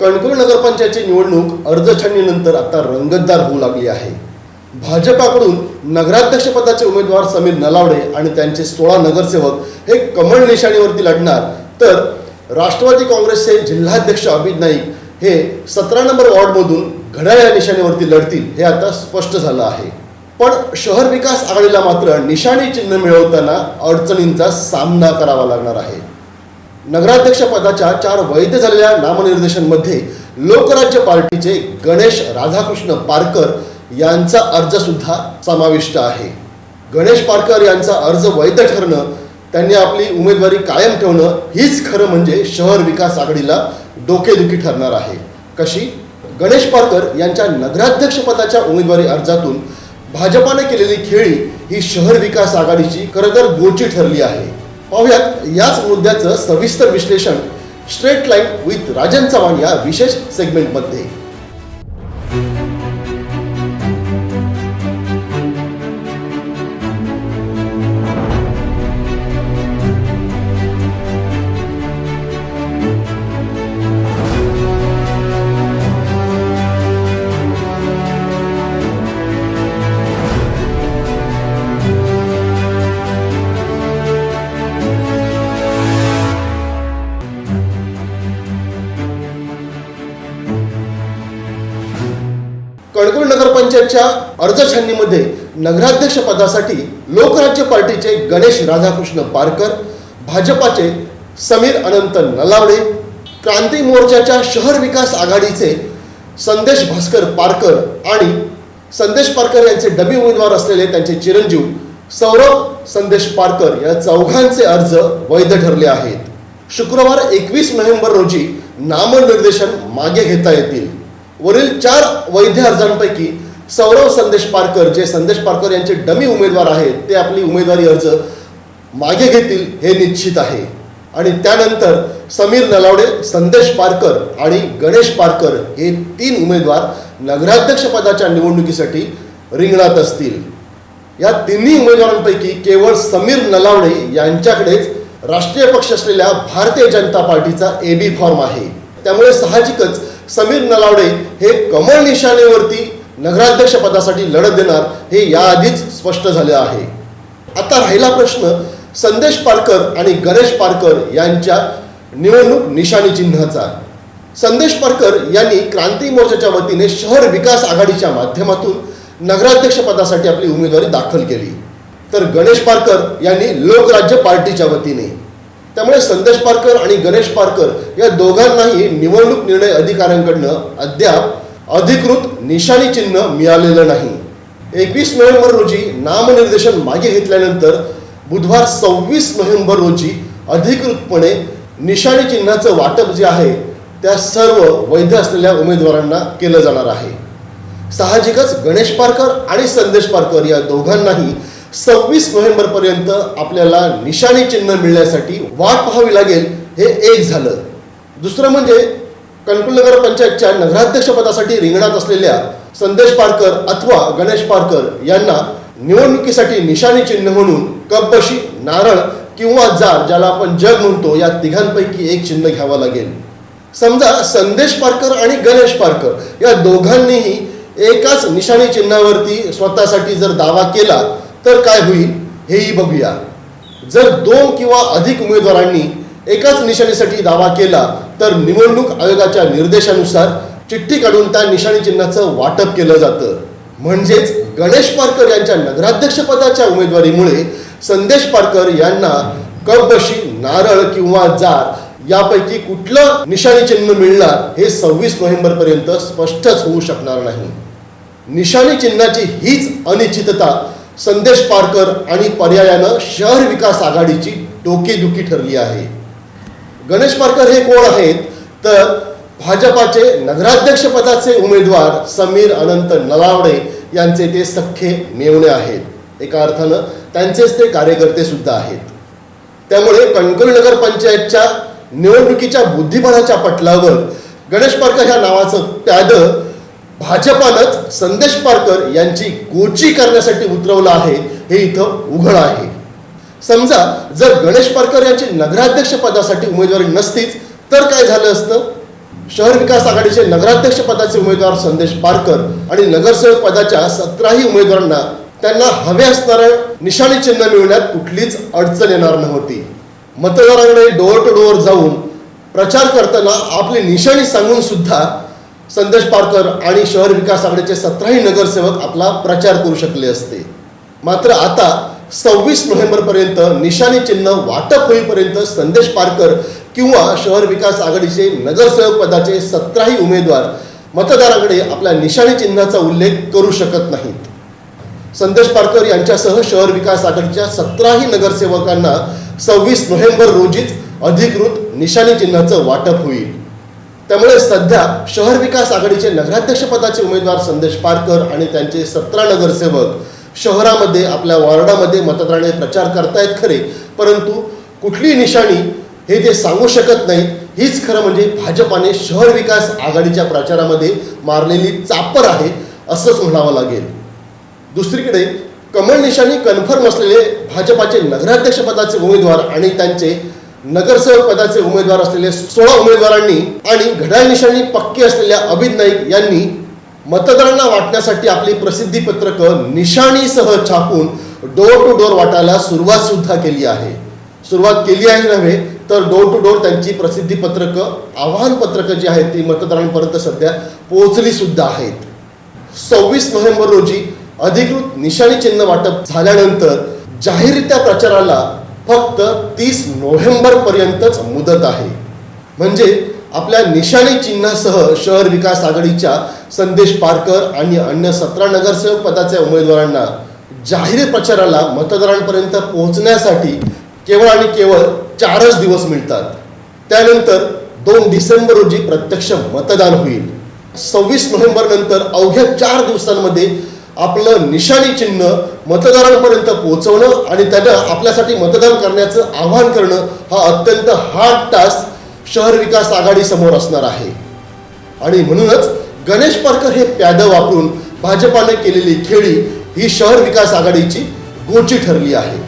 कणकवली नगरपंचायतची निवडणूक अर्जछाननीनंतर आता रंगतदार होऊ लागली आहे. भाजपाकडून नगराध्यक्षपदाचे उमेदवार समीर नलावडे आणि त्यांचे सोळा नगरसेवक हे कमळ निशाणीवरती लढणार. तर राष्ट्रवादी काँग्रेसचे जिल्हाध्यक्ष अमित नाईक हे सतरा नंबर वॉर्डमधून घड्याळ या निशाणीवरती लढतील हे आता स्पष्ट झालं आहे. पण शहर विकास आघाडीला मात्र निशाणी चिन्ह मिळवताना अडचणींचा सामना करावा लागणार आहे. नगराध्यक्ष पदाच्या चार वैध झालेल्या नामनिर्देशांमध्ये लोकराज्य पार्टीचे गणेश राधाकृष्ण पारकर यांचा अर्ज सुद्धा समाविष्ट आहे. गणेश पारकर यांचा अर्ज वैध ठरणं त्यांनी आपली उमेदवारी कायम ठेवणं हीच खरं म्हणजे शहर विकास आघाडीला डोकेदुखी ठरणार आहे. कशी? गणेश पारकर यांच्या नगराध्यक्षपदाच्या उमेदवारी अर्जातून भाजपाने केलेली खेळी ही शहर विकास आघाडीची खरं तर गोची ठरली आहे. पाहूयात. याच मुद्द्याचं सविस्तर विश्लेषण straight line with Rajan Chavan या विशेष सेगमेंटमध्ये कणकवली नगरपंचायतच्या अर्जछाननीमध्ये नगराध्यक्ष पदासाठी लोकराज्य पार्टीचे गणेश राधाकृष्ण पारकर भाजपाचे समीर अनंत नलावडे क्रांती मोर्चाच्या शहर विकास आघाडीचे संदेश भास्कर पारकर आणि संदेश पारकर यांचे डबी उमेदवार असलेले त्यांचे चिरंजीव सौरभ संदेश पारकर या चौघांचे अर्ज वैध ठरले आहेत. शुक्रवार एकवीस नोव्हेंबर रोजी नामनिर्देशन मागे घेता येतील. वरील चार वैध अर्जांपैकी सौरव संदेश पारकर जे संदेश पारकर यांचे डमी उमेदवार आहेत ते आपली उमेदवारी अर्ज मागे घेतील हे निश्चित आहे. आणि त्यानंतर समीर नलावडे संदेश पारकर आणि गणेश पारकर हे तीन उमेदवार नगराध्यक्षपदाच्या निवडणुकीसाठी रिंगणात असतील. या तिन्ही उमेदवारांपैकी केवळ समीर नलावडे यांच्याकडेच राष्ट्रीय पक्ष असलेल्या भारतीय जनता पार्टीचा ए बी फॉर्म आहे. त्यामुळे साहजिकच समीर नलावडे हे कमळ निशाणेवरती नगराध्यक्ष पदासाठी लढत देणार हे याआधीच स्पष्ट झाले आहे. आता राहिला प्रश्न संदेश पारकर आणि गणेश पारकर यांच्या निवडणूक निशाणी चिन्हाचा. संदेश पारकर यांनी क्रांती मोर्चाच्या वतीने शहर विकास आघाडीच्या माध्यमातून नगराध्यक्ष पदासाठी आपली उमेदवारी दाखल केली. तर गणेश पारकर यांनी लोकराज्य पार्टीच्या वतीने त्यामुळे संदेश पारकर आणि गणेश पारकर या दोघांनाही निवडणूक निर्णय अधिकाऱ्यांकडनं अद्याप अधिकृत निशाणी चिन्ह मिळालेलं नाही. एकवीस नोव्हेंबर रोजी नामनिर्देशन मागे घेतल्यानंतर बुधवार सव्वीस नोव्हेंबर रोजी अधिकृतपणे निशाणी चिन्हाचं वाटप जे आहे त्या सर्व वैध असलेल्या उमेदवारांना केलं जाणार आहे. साहजिकच गणेश पारकर आणि संदेश पारकर या दोघांनाही सव्वीस नोव्हेंबर पर्यंत आपल्याला निशाणी चिन्ह मिळण्यासाठी वाट पाहावी लागेल हे एक झालं. दुसरं म्हणजे कणकुल नगर पंचायतच्या नगराध्यक्षपदासाठी रिंगणात असलेल्या संदेश पारकर अथवा गणेश पारकर यांना निवडणुकीसाठी निशाणी चिन्ह म्हणून कपबशी नारळ किंवा जार ज्याला आपण जग म्हणतो या तिघांपैकी एक चिन्ह घ्यावं लागेल. समजा संदेश पारकर आणि गणेश पारकर या दोघांनीही एकाच निशाणी चिन्हावरती स्वतःसाठी जर दावा केला तर काय होईल हेही बघूया. जर दोन किंवा अधिक उमेदवारांनी एकाच निशाणीसाठी दावा केला तर निवडणूक आयोगाच्या निर्देशानुसार चिठ्ठी काढून त्या निशाणी चिन्हाचं वाटप केलं जातं. म्हणजेच गणेश पारकर यांच्या नगराध्यक्षपदाच्या उमेदवारीमुळे संदेश पारकर यांना कपबशी नारळ किंवा जार यापैकी कुठलं निशाणी चिन्ह मिळणार हे सव्वीस नोव्हेंबर पर्यंत स्पष्टच होऊ शकणार नाही. निशाणी चिन्हाची हीच अनिश्चितता संदेश पारकर आणि पर्यायानं शहर विकास आघाडीची डोकेदुखी ठरली आहे. गणेश पारकर हे कोण आहेत? तर भाजपाचे नगराध्यक्ष पदाचे उमेदवार समीर अनंत नलावडे यांचे ते सख्खे मेवणे आहेत. एका अर्थानं त्यांचेच ते कार्यकर्ते सुद्धा आहेत. त्यामुळे कणकवली नगर पंचायतच्या निवडणुकीच्या बुद्धिबळाच्या पटलावर गणेश पारकर ह्या नावाचं प्याद भाजपानंच संदेश पारकर यांची गोची करण्यासाठी उतरवलं आहे हे इथं उघड आहे. समजा जर गणेश पारकर यांची नगराध्यक्ष पदासाठी उमेदवारी नसतीच तर काय झालं असतं? शहर विकास आघाडीचे नगराध्यक्ष पदाचे उमेदवार संदेश पारकर आणि नगरसेवक पदाच्या सतराही उमेदवारांना त्यांना हवे असणारं निशाणी चिन्ह मिळण्यात कुठलीच अडचण येणार नव्हती. मतदारांकडे डोअर टू डोअर जाऊन प्रचार करताना आपली निशाणी सांगून सुद्धा संदेश पारकर आणि शहर विकास आघाडीचे सतराही नगरसेवक आपला प्रचार करू शकले असते. मात्र आता सव्वीस नोव्हेंबर पर्यंत निशाणी चिन्ह वाटप होईपर्यंत संदेश पारकर किंवा शहर विकास आघाडीचे नगरसेवक पदाचे सतराही उमेदवार मतदाराकडे आपल्या निशाणी चिन्हाचा उल्लेख करू शकत नाहीत. संदेश पारकर यांच्यासह शहर विकास आघाडीच्या सतराही नगरसेवकांना सव्वीस नोव्हेंबर रोजीच अधिकृत निशाणी चिन्हाचं वाटप होईल. त्यामुळे सध्या शहर विकास आघाडीचे नगराध्यक्ष पदाचे उमेदवार संदेश पारकर आणि त्यांचे सतरा नगरसेवक शहरामध्ये आपल्या वॉर्डामध्ये मतदाराने प्रचार करतायत खरे. परंतु कुठली निशाणी हे ते सांगू शकत नाहीत. हीच खरं म्हणजे भाजपाने शहर विकास आघाडीच्या प्रचारामध्ये मारलेली चापर आहे असंच म्हणावं लागेल. दुसरीकडे कमळ निशाणी कन्फर्म असलेले भाजपाचे नगराध्यक्ष पदाचे उमेदवार आणि त्यांचे नगरसेवक पदाचे उमेदवार असलेले सोळा उमेदवारांनी आणि घड्याळ निशाणी पक्की असलेल्या अभित नाईक यांनी मतदारांना वाटण्यासाठी आपली प्रसिद्धी पत्रकं निशाणीसह छापून डोर टू डोर वाटायला सुरुवात सुद्धा केली आहे. सुरुवात केली आहे नव्हे तर डोर टू डोर त्यांची प्रसिद्धी पत्रकं आव्हान पत्रकं जी आहेत ती मतदारांपर्यंत सध्या पोहोचली सुद्धा आहेत. सव्वीस नोव्हेंबर रोजी अधिकृत निशाणी चिन्ह वाटप झाल्यानंतर जाहीररित्या प्रचाराला फक्त तीस नोव्हेंबर पर्यंतच मुदत आहे. म्हणजे आपल्या निशाणी चिन्हासह शहर विकास आघाडीच्या संदेश पारकर आणि अन्य सतरा नगरसेवक पदाच्या उमेदवारांना जाहीर प्रचाराला मतदारांपर्यंत पोहोचण्यासाठी केवळ आणि केवळ चारच दिवस मिळतात. त्यानंतर दोन डिसेंबर रोजी प्रत्यक्ष मतदान होईल. सव्वीस नोव्हेंबर नंतर अवघ्या चार दिवसांमध्ये आपलं निशाणी चिन्ह मतदारांपर्यंत पोहोचवणं आणि त्यांना आपल्यासाठी मतदान करण्याचं आवाहन करणं हा अत्यंत हार्ड टास्क शहर विकास आघाडी समोर असणार आहे. आणि म्हणूनच गणेश पारकर हे प्यादं वापरून भाजपाने केलेली खेळी ही शहर विकास आघाडीची गोची ठरली आहे.